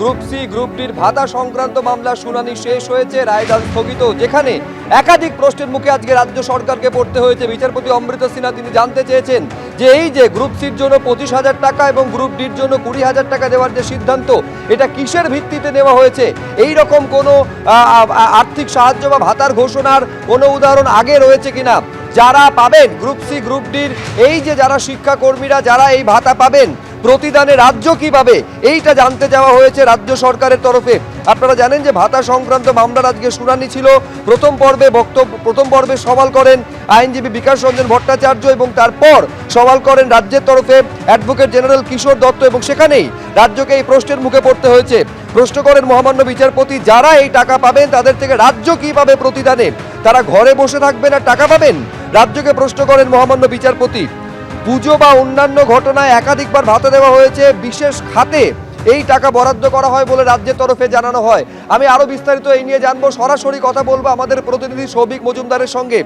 Group C, group ডির ভাতা সংক্রান্ত মামলা শুনানি শেষ হয়েছে, রায়দান স্থগিত। যেখানে একাধিক প্রশ্নের মুখে আজকে রাজ্য সরকারকে পড়তে হয়েছে। বিচারপতি অমৃত সিনহা তিনি জানতে চেয়েছেন যে এই যে গ্রুপ সির জন্য পঁচিশ হাজার টাকা এবং গ্রুপ ডির জন্য কুড়ি হাজার টাকা দেওয়ার যে সিদ্ধান্ত, এটা কিসের ভিত্তিতে নেওয়া হয়েছে? এই রকম কোনো আর্থিক সাহায্য বা ভাতার ঘোষণার কোনো উদাহরণ আগে রয়েছে কিনা? যারা পাবেন গ্রুপ সি, গ্রুপ ডির, এই যে যারা শিক্ষাকর্মীরা, যারা এই ভাতা পাবেন প্রতিদানে রাজ্য কি পাবে এইটা জানতে যাওয়া হয়েছে রাজ্য সরকারের তরফে। আপনারা জানেন যে ভাতা সংক্রান্ত মামলার আজকে শুনানি ছিল। প্রথম পর্বে বক্তব্য প্রথম পর্বে সওয়াল করেন আইনজীবী বিকাশ রঞ্জন ভট্টাচার্য এবং তারপর সওয়াল করেন রাজ্যের তরফে অ্যাডভোকেট জেনারেল কিশোর দত্ত এবং সেখানেই রাজ্যকে এই প্রশ্নের মুখে পড়তে হয়েছে। প্রশ্ন করেন মহামান্য বিচারপতি, যারা এই টাকা পাবেন, তাদের থেকে রাজ্য কি পাবে প্রতিদানে? তারা ঘরে বসে থাকবেন আর টাকা পাবেন? রাজ্যকে প্রশ্ন করেন মহামান্য বিচারপতি। পুজো বা অন্যান্য ঘটনায় একাধিকবার ভাতা দেওয়া হয়েছে, বিশেষ খাতে। এই টাকা বরাদ্দ করা হয় বলে রাজ্যের তরফে জানানো হয়। আমি আরও বিস্তারিত এই নিয়ে জানব। সরাসরি কথা বলব আমাদের প্রতিনিধি সৌভিক মজুমদারের সঙ্গে।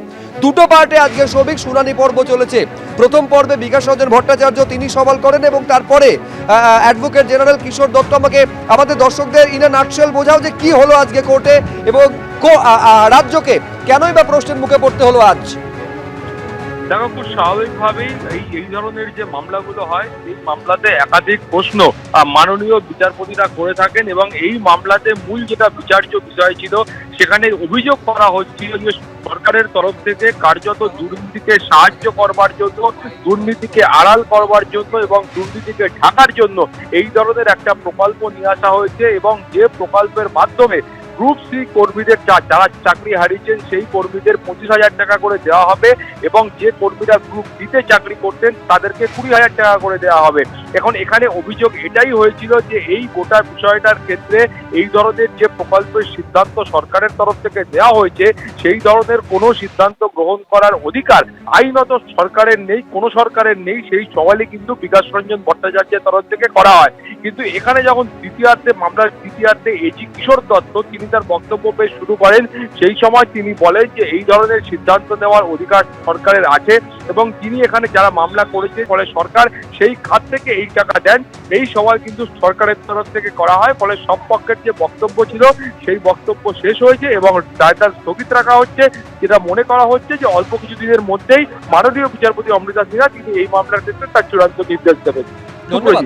দুটো পার্টে আজকে সৌভিক শুনানি পর্ব চলেছে। প্রথম পর্বে বিকাশ রঞ্জন ভট্টাচার্য তিনি সওয়াল করেন এবং তারপরে অ্যাডভোকেট জেনারেল কিশোর দত্ত আমাকে আমাদের দর্শকদের ইনে নাটশেল বোঝাও যে কি হলো আজকে কোর্টে এবং রাজ্যকে। কেনই বা প্রশ্নের মুখে পড়তে হলো আজ? দেখো খুব স্বাভাবিকভাবেই এই এই ধরনের যে মামলাগুলো হয়, এই মামলাতে একাধিক প্রশ্ন মাননীয় বিচারপতিরা করে থাকেন এবং এই মামলাতে মূল যেটা বিচার্য বিষয় ছিল, সেখানে অভিযোগ করা হচ্ছিল যে সরকারের তরফ থেকে কার্যত দুর্নীতিকে সাহায্য করবার জন্য, দুর্নীতিকে আড়াল করবার জন্য এবং দুর্নীতিকে ঢাকার জন্য এই ধরনের একটা প্রকল্প নিয়ে আসা হয়েছে এবং যে প্রকল্পের মাধ্যমে গ্রুপ সি কর্মীদের যারা চাকরি হারিয়েছেন, সেই কর্মীদের পঁচিশ হাজার টাকা করে দেওয়া হবে এবং যে কর্মীরা গ্রুপ ডিতে চাকরি করতেন, তাদেরকে কুড়ি হাজার টাকা করে দেওয়া হবে। এখন এখানে অভিযোগ এটাই হয়েছিল যে এই গোটা বিষয়টার ক্ষেত্রে এই ধরনের যে প্রকল্পের সিদ্ধান্ত সরকারের তরফ থেকে দেওয়া হয়েছে, সেই ধরনের কোনো সিদ্ধান্ত গ্রহণ করার অধিকার আইনত সরকারের নেই, কোনো সরকারের নেই, সেই সওয়ালই কিন্তু বিকাশ রঞ্জন ভট্টাচার্যের তরফ থেকে করা হয়। কিন্তু এখানে যখন দ্বিতীয়ার্ধে মামলার দ্বিতীয়ার্ধে এজি কিশোর দত্ত, তিনি তার বক্তব্য পেশ শুরু করেন। সেই সময় তিনি বলেন যে এই ধরনের সিদ্ধান্ত নেওয়ার অধিকার সরকারের আছে এবং তিনি এখানে যারা মামলা করেছে ফলে সরকার সেই খাত থেকে এই টাকা দেন। এই সওয়াল কিন্তু সরকারের তরফ থেকে করা হয় ফলে সব পক্ষের যে বক্তব্য ছিল সেই বক্তব্য শেষ হয়েছে এবং রায়টা স্থগিত রাখা হচ্ছে। যেটা মনে করা হচ্ছে যে অল্প কিছু দিনের মধ্যেই মাননীয় বিচারপতি অমৃতা সিনহা তিনি এই মামলার ক্ষেত্রে তার চূড়ান্ত নির্দেশ দেবেন। ধন্যবাদ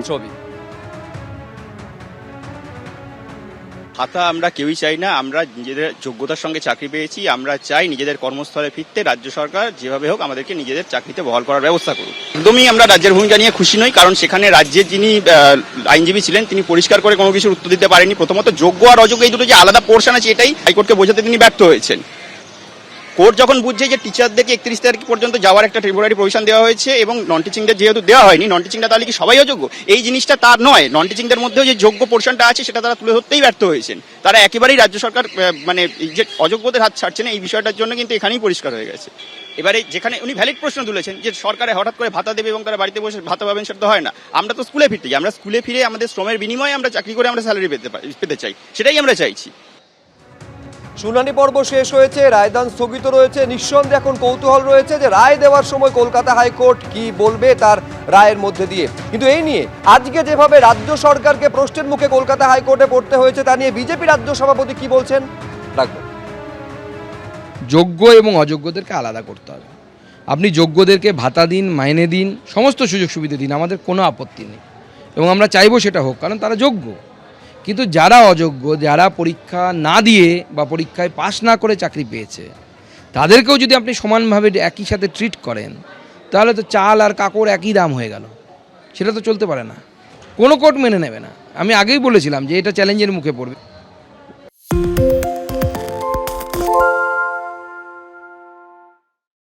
ভাতা আমরা কেউই চাই না, আমরা নিজেদের যোগ্যতার সঙ্গে চাকরি পেয়েছি, আমরা চাই নিজেদের কর্মস্থলে ফিরতে, রাজ্য সরকার যেভাবে হোক আমাদেরকে নিজেদের চাকরিতে বহাল করার ব্যবস্থা করুক। একদমই আমরা রাজ্যের ভূমিকা নিয়ে খুশি নই, কারণ সেখানে রাজ্যের যিনি আইনজীবী ছিলেন, তিনি পরিষ্কার করে কোনো কিছুর উত্তর দিতে পারেনি প্রথমত যোগ্য আর অযোগ্য এই দুটো যে আলাদা পোর্শন আছে, এটাই হাইকোর্টকে বোঝাতে তিনি ব্যর্থ হয়েছেন। কোর্ট যখন বুঝছে যে টিচারদেরকে একত্রিশ তারিখ পর্যন্ত যাওয়ার একটা টেম্পোরারি প্রভিশন দেওয়া হয়েছে এবং নন টিচিংদের যেহেতু দেওয়া হয়নি নন টিচিংটা তাহলে কি সবাই অযোগ্য? এই জিনিসটা তার নয়। নন টিচিংদের মধ্যেও যে যোগ্য পোর্শনটা আছে, সেটা তারা তুলে ধরতেই ব্যর্থ হয়েছেন। তারা একেবারেই রাজ্য সরকার মানে যে অযোগ্যদের হাত ছাড়ছে না এই বিষয়টার জন্য কিন্তু এখানেই পরিষ্কার হয়ে গেছে। এবারে যেখানে উনি ভ্যালিড প্রশ্ন তুলেছেন যে সরকারে হঠাৎ করে ভাতা দেবে এবং তারা বাড়িতে বসে ভাতা পাবেন, সেটা তো হয় না। আমরা তো স্কুলে ফিরতে যাই আমরা স্কুলে ফিরে আমাদের শ্রমের বিনিময়ে আমরা চাকরি করে আমরা স্যালারি পেতে পেতে চাই। সেটাই আমরা চাইছি। শুনানি পর্ব শেষ হয়েছে, রায়দান স্থগিত রয়েছে। নিঃসন্দেহে এখন কৌতূহল রয়েছে যে রায় দেওয়ার সময় কলকাতা হাইকোর্ট কি বলবে তার রায়ের মধ্যে দিয়ে। কিন্তু এই নিয়ে আজকে যেভাবে রাজ্য সরকারকে প্রশ্নের মুখে কলকাতা হাইকোর্টে পড়তে হয়েছে, তা নিয়ে বিজেপি রাজ্য সভাপতি কি বলছেন? রাখব যোগ্য এবং অযোগ্যদেরকে আলাদা করতে হবে। আপনি যোগ্যদেরকে ভাতা দিন, মাইনে দিন, সমস্ত সুযোগ সুবিধা দিন, আমাদের কোনো আপত্তি নেই। এবং আমরা চাইব সেটা হোক, কারণ তারা যোগ্য। কিন্তু যারা অযোগ্য, যারা পরীক্ষা না দিয়ে বা পরীক্ষায় পাশ না করে চাকরি পেয়েছে, তাদেরকেও যদি আপনি সমানভাবে একই সাথে ট্রিট করেন, তাহলে তো চাল আর কাকড় একই দাম হয়ে গেল। সেটা তো চলতে পারে না। কোনো কোর্ট মেনে নেবে না। আমি আগেই বলেছিলাম যে এটা চ্যালেঞ্জের মুখে পড়বে।